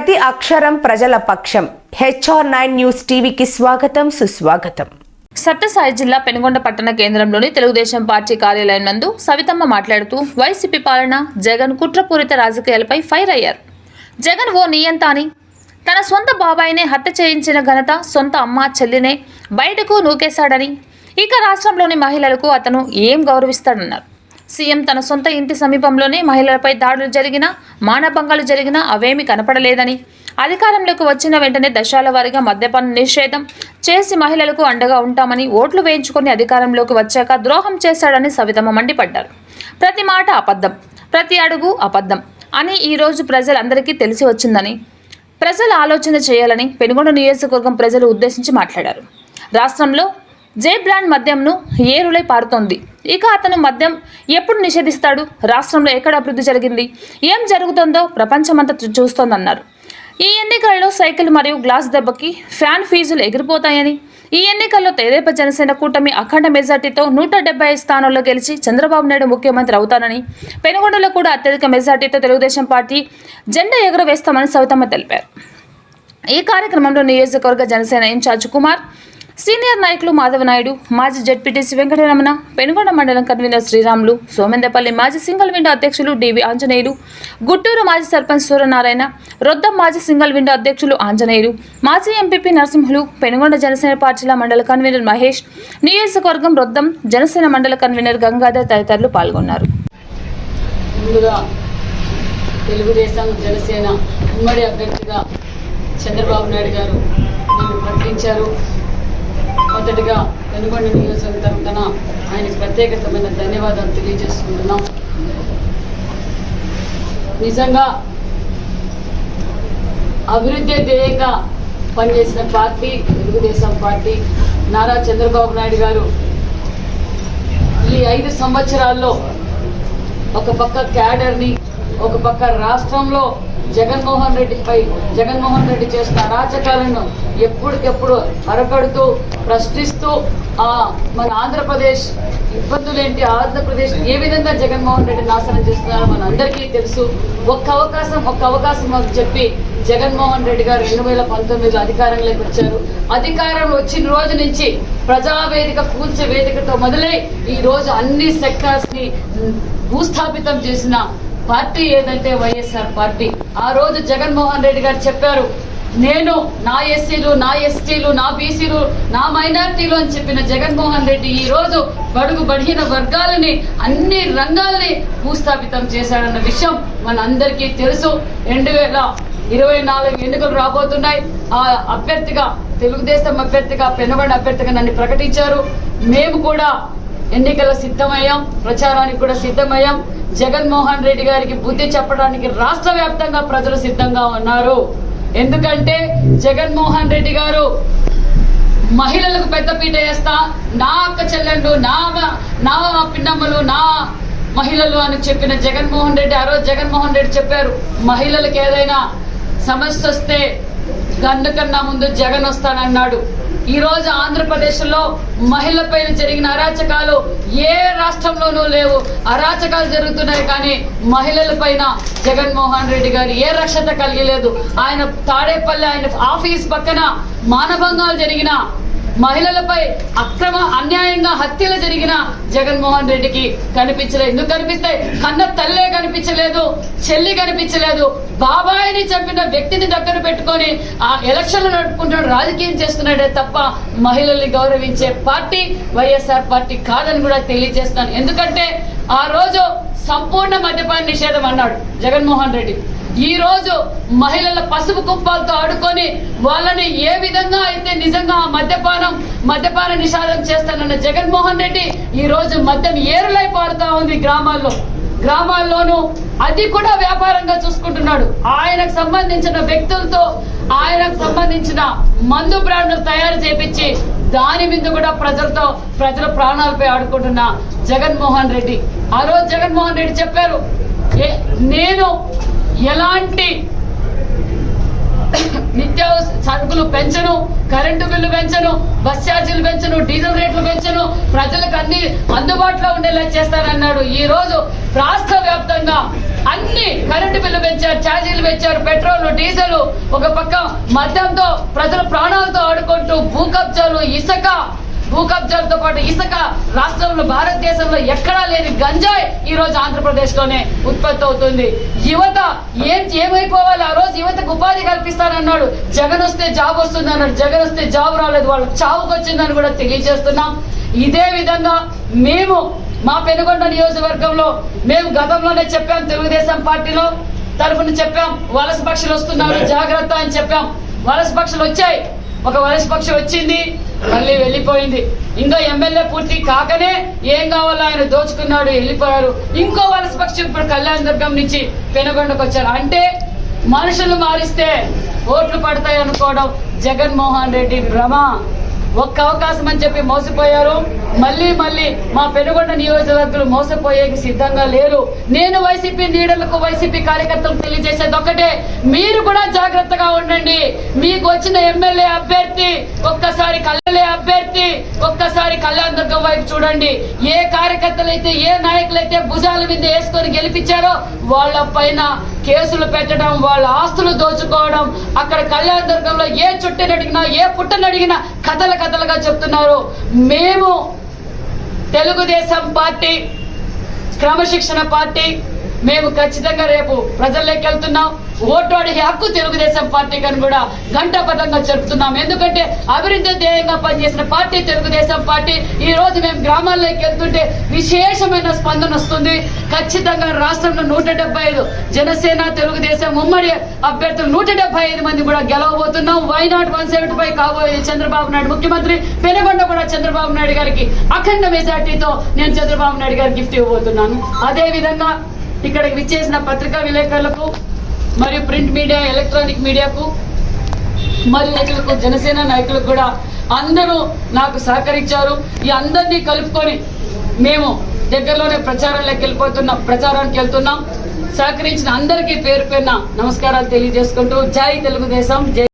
ప్రతి అక్షరం ప్రజల పక్షం. హెచ్ఆర్ నైన్ న్యూస్ టీవీకి స్వాగతం సుస్వాగతం. సత్యసాయి జిల్లా పెనుగొండ పట్టణ కేంద్రంలోని తెలుగుదేశం పార్టీ కార్యాలయం నందు సవితమ్మ మాట్లాడుతూ వైసీపీ పాలన జగన్ కుట్రపూరిత రాజకీయాలపై ఫైర్ అయ్యారు. జగన్ ఓ నియంత అని తన సొంత బాబాయినే హత్య చేయించిన ఘనత సొంత అమ్మ చెల్లినే బయటకు నూకేశాడని. ఇక రాష్ట్రంలోని మహిళలకు అతను ఏం గౌరవిస్తాడన్నారు. సీఎం తన సొంత ఇంటి సమీపంలోనే మహిళలపై దాడులు జరిగినా మానభంగాలు జరిగినా అవేమీ కనపడలేదని. అధికారంలోకి వచ్చిన వెంటనే దశాల వారీగా మద్యపాన నిషేధం చేసి మహిళలకు అండగా ఉంటామని ఓట్లు వేయించుకొని అధికారంలోకి వచ్చాక ద్రోహం చేశాడని సవితమ్మ మండిపడ్డారు. ప్రతి మాట అబద్ధం ప్రతి అడుగు అబద్ధం అని ఈరోజు ప్రజలందరికీ తెలిసి వచ్చిందని ప్రజలు ఆలోచన చేయాలని పెనుగొండ నియోజకవర్గం ప్రజలు ఉద్దేశించి మాట్లాడారు. రాష్ట్రంలో జే బ్రాండ్ మద్యంను ఏరులై పారుతోంది. ఇక అతను మద్యం ఎప్పుడు నిషేధిస్తాడు? రాష్ట్రంలో ఎక్కడ అభివృద్ధి జరిగింది? ఏం జరుగుతుందో ప్రపంచమంతా చూస్తోందన్నారు. ఈ ఎన్నికల్లో సైకిల్ మరియు గ్లాస్ దెబ్బకి ఫ్యాన్ ఫీజులు ఎగిరిపోతాయని ఈ ఎన్నికల్లో తెదేప జనసేన కూటమి అఖండ మెజార్టీతో నూట డెబ్బై ఐదు స్థానాల్లో గెలిచి చంద్రబాబు నాయుడు ముఖ్యమంత్రి అవుతానని పెనుగొండలో కూడా అత్యధిక మెజార్టీతో తెలుగుదేశం పార్టీ జెండా ఎగురవేస్తామని సవితమ్మ తెలిపారు. ఈ కార్యక్రమంలో నియోజకవర్గ జనసేన ఇన్ఛార్జ్ కుమార్ సీనియర్ నాయకులు మాధవ నాయుడు మాజీ జడ్పీటీసీ వెంకటరమణ పెనుగొండ మండలం కన్వీనర్ శ్రీరాములు సోమెందపల్లి మాజీ సింగల్ విండో అధ్యక్షులు డివి ఆంజనేయులు గుట్టూరు మాజీ సర్పంచ్ సూర్యనారాయణ రొద్దం మాజీ సింగల్ విండో అధ్యక్షులు ఆంజనేయులు మాజీ ఎంపీపీ నరసింహులు పెనుగొండ జనసేన పార్టీల మండల కన్వీనర్ మహేష్ నియోజకవర్గం రొద్దం జనసేన మండల కన్వీనర్ గంగాధర్ తదితరులు పాల్గొన్నారు. ముందుగా తెలుగుదేశం జనసేన ఉమ్మడి అభ్యర్థిగా చంద్రబాబు నాయుడు గారు ప్రకటించారు. మొదటిగా వెనుగొండ నియోజకవర్గం తరఫున ఆయనకు ప్రత్యేకతమైన ధన్యవాదాలు తెలియజేసుకుంటున్నాం. నిజంగా అభివృద్ధి ధ్యేయంగా పనిచేసిన పార్టీ తెలుగుదేశం పార్టీ నారా చంద్రబాబు నాయుడు గారు ఈ ఐదు సంవత్సరాల్లో ఒక పక్క క్యాడర్ని ఒక పక్క రాష్ట్రంలో జగన్మోహన్ రెడ్డిపై జగన్మోహన్ రెడ్డి చేసిన అరాచకాలను ఎప్పటికెప్పుడు అరకడుతూ ప్రశ్నిస్తూ ఆ మన ఆంధ్రప్రదేశ్ ఇబ్బందులేంటి ఆంధ్రప్రదేశ్ ఏ విధంగా జగన్మోహన్ రెడ్డి నాశనం చేస్తున్నారో మన అందరికీ తెలుసు. ఒక్క అవకాశం ఒక్క అవకాశం అని చెప్పి జగన్మోహన్ రెడ్డి గారు రెండు వేల పంతొమ్మిదిలో అధికారంలోకి వచ్చారు. అధికారంలో వచ్చిన రోజు నుంచి ప్రజావేదిక కూల్చే వేదికతో మొదలై ఈ రోజు అన్ని సెక్టార్స్ని భూస్థాపితం చేసిన పార్టీ ఏదంటే వైఎస్ఆర్ పార్టీ. ఆ రోజు జగన్మోహన్ రెడ్డి గారు చెప్పారు నేను నా ఎస్సీలు నా ఎస్టీలు నా బీసీలు నా మైనార్టీలు అని చెప్పిన జగన్మోహన్ రెడ్డి ఈ రోజు బడుగు బడిగిన వర్గాలని అన్ని రంగాల్ని భూస్థాపితం చేశాడన్న విషయం మన అందరికీ తెలుసు. రెండు వేల ఇరవై నాలుగు ఎన్నికలు రాబోతున్నాయి. ఆ అభ్యర్థిగా తెలుగుదేశం అభ్యర్థిగా పెనుగొండ అభ్యర్థిగా నన్ను ప్రకటించారు. మేము కూడా ఎన్నికల సిద్ధమయ్యాం ప్రచారానికి కూడా సిద్ధమయ్యాం. జగన్మోహన్ రెడ్డి గారికి బుద్ధి చెప్పడానికి రాష్ట్ర వ్యాప్తంగా ప్రజలు సిద్ధంగా ఉన్నారు. ఎందుకంటే జగన్మోహన్ రెడ్డి గారు మహిళలకు పెద్దపీట వేస్తా నా అక్క చెల్లెండు నా నా పిన్నమ్మలు నా మహిళలు అని చెప్పిన జగన్మోహన్ రెడ్డి ఆ రోజు జగన్మోహన్ రెడ్డి చెప్పారు మహిళలకు ఏదైనా సమస్య వస్తే గన్ను కన్నా ముందు జగన్ వస్తానన్నాడు. ఈ రోజు ఆంధ్రప్రదేశ్లో మహిళపైన జరిగిన అరాచకాలు ఏ రాష్ట్రంలోనూ లేవు. అరాచకాలు జరుగుతున్నాయి కానీ మహిళల పైన జగన్మోహన్ రెడ్డి గారు ఏ రక్షత కలిగలేదు. ఆయన తాడేపల్లి ఆయన ఆఫీస్ పక్కన మానభంగాలు జరిగిన మహిళలపై అక్రమ అన్యాయంగా హత్యలు జరిగిన జగన్మోహన్ రెడ్డికి కనిపించలేదు ఎందుకు కనిపిస్తాయి? కన్న తల్లే కనిపించలేదు చెల్లి కనిపించలేదు. బాబాయిని చంపిన వ్యక్తిని దగ్గర పెట్టుకొని ఆ ఎలక్షన్లు నడుపుకుంటున్నాడు రాజకీయం చేస్తున్నాడే తప్ప మహిళల్ని గౌరవించే పార్టీ వైఎస్ఆర్ పార్టీ కాదని కూడా తెలియజేస్తాను ఎందుకంటే ఆ రోజు సంపూర్ణ మద్యపాన నిషేధం అన్నాడు జగన్మోహన్ రెడ్డి. ఈ రోజు మహిళల పసుపు కుప్పాలతో ఆడుకొని వాళ్ళని ఏ విధంగా అయితే నిజంగా ఆ మద్యపానం మద్యపాన నిషాదం చేస్తానన్న జగన్మోహన్ రెడ్డి ఈ రోజు మద్యం ఏరులై పారుతా ఉంది గ్రామాల్లో. గ్రామాల్లోనూ అది కూడా వ్యాపారంగా చూసుకుంటున్నాడు. ఆయనకు సంబంధించిన వ్యక్తులతో ఆయనకు సంబంధించిన మందు బ్రాండ్లు తయారు చేపించి దాని మీద కూడా ప్రజలతో ప్రజల ప్రాణాలపై ఆడుకుంటున్న జగన్మోహన్ రెడ్డి. ఆ రోజు జగన్మోహన్ రెడ్డి చెప్పారు నేను ఎలాంటి నిత్యావసర సరుకులు పెంచను కరెంటు బిల్లు పెంచను బస్ ఛార్జీలు పెంచను డీజిల్ రేట్లు పెంచను ప్రజలకు అన్ని అందుబాటులో ఉండేలా చేస్తారన్నాడు ఈ రోజు రాష్ట్ర వ్యాప్తంగా అన్ని కరెంటు బిల్లు పెంచారు ఛార్జీలు పెంచారు పెట్రోల్ డీజిల్ ఒక పక్క మద్యంతో ప్రజల ప్రాణాలతో ఆడుకుంటూ భూకబ్జాలు ఇసక ఇసుక భూ కబ్జాలతో పాటు ఇసుక రాష్ట్రంలో భారతదేశంలో ఎక్కడా లేని గంజాయి ఈ రోజు ఆంధ్రప్రదేశ్లోనే ఉత్పత్తి అవుతుంది. యువత ఏం ఏమైపోవాలి? ఆ రోజు యువతకు ఉపాధి కల్పిస్తానన్నాడు. జగన్ వస్తే జాబ్ వస్తుంది అన్నాడు జగన్ వస్తే జాబ్ రాలేదు. వాళ్ళు చావుకు వచ్చిందని కూడా తెలియజేస్తున్నాం. ఇదే విధంగా మేము మా పెనుగొండ నియోజకవర్గంలో మేము గతంలోనే చెప్పాం తెలుగుదేశం పార్టీలో తరఫున చెప్పాం వలస పక్షులు వస్తున్నారు జాగ్రత్త అని చెప్పాం. వలస పక్షులు వచ్చాయి. ఒక వలస పక్షి వచ్చింది. మళ్ళీ వెళ్ళిపోయింది. ఇంకా ఎమ్మెల్యే పూర్తి కాకనే ఏం కావాలో ఆయన దోచుకున్నాడు వెళ్ళిపోయారు. ఇంకో వలస పక్షి ఇప్పుడు కళ్యాణ దుర్గం నుంచి పెనుగొండకు వచ్చారు. అంటే మనుషులు మారిస్తే ఓట్లు పడతాయి అనుకోవడం జగన్మోహన్ రెడ్డి భ్రమ. ఒక్క అవకాశం అని చెప్పి మోసపోయారు. మళ్ళీ మళ్ళీ మా పెనుగొండ నియోజకవర్గులు మోసపోయేకి సిద్ధంగా లేరు. నేను వైసీపీ లీడర్లకు వైసీపీ కార్యకర్తలకు తెలియజేసేది ఒకటే మీరు కూడా జాగ్రత్తగా ఉండండి. మీకు వచ్చిన ఎమ్మెల్యే అభ్యర్థి ఒక్కసారి కళ్యాణ్ అభ్యర్థి ఒక్కసారి కళ్యాణ్ దుర్గం వైపు చూడండి. ఏ కార్యకర్తలు అయితే ఏ నాయకులు భుజాల మీద వేసుకొని గెలిపించారో వాళ్ళ పైన కేసులు పెట్టడం వాళ్ళ ఆస్తులు దోచుకోవడం అక్కడ కళ్యాణ దుర్గంలో ఏ చుట్టని అడిగినా ఏ పుట్టని అడిగినా కథల కథలుగా చెప్తున్నారు. మేము తెలుగుదేశం పార్టీ క్రమశిక్షణ పార్టీ మేము ఖచ్చితంగా రేపు ప్రజల్లోకి వెళ్తున్నాం. ఓటు అడిగే హక్కు తెలుగుదేశం పార్టీకి అని కూడా ఘంటాపథంగా జరుపుతున్నాం. ఎందుకంటే అభివృద్ధి ధ్యేయంగా పనిచేసిన పార్టీ తెలుగుదేశం పార్టీ ఈ రోజు మేము గ్రామాల్లోకి వెళ్తుంటే విశేషమైన స్పందన వస్తుంది. ఖచ్చితంగా రాష్ట్రంలో నూట ఐదు జనసేన తెలుగుదేశం ఉమ్మడి అభ్యర్థులు నూట ఐదు మంది కూడా గెలవబోతున్నాం. Why not one seventy five కాబోయే చంద్రబాబు నాయుడు ముఖ్యమంత్రి? పెనుగొండ కూడా చంద్రబాబు నాయుడు గారికి అఖండ మెజార్టీతో నేను చంద్రబాబు నాయుడు గారికి గిఫ్ట్ ఇవ్వబోతున్నాను. అదే విధంగా ఇక్కడికి విచ్చేసిన పత్రికా విలేకరులకు మరియు ప్రింట్ మీడియా ఎలక్ట్రానిక్ మీడియాకు మరియు నాయకులకు జనసేన నాయకులకు కూడా అందరూ నాకు సహకరించారు. ఈ అందరినీ కలుపుకొని మేము దగ్గరలోనే ప్రచారంలోకి వెళ్ళిపోతున్నాం ప్రచారానికి వెళ్తున్నాం. సహకరించిన అందరికీ పేరు పేరున నమస్కారాలు తెలియజేసుకుంటూ జై తెలుగుదేశం జై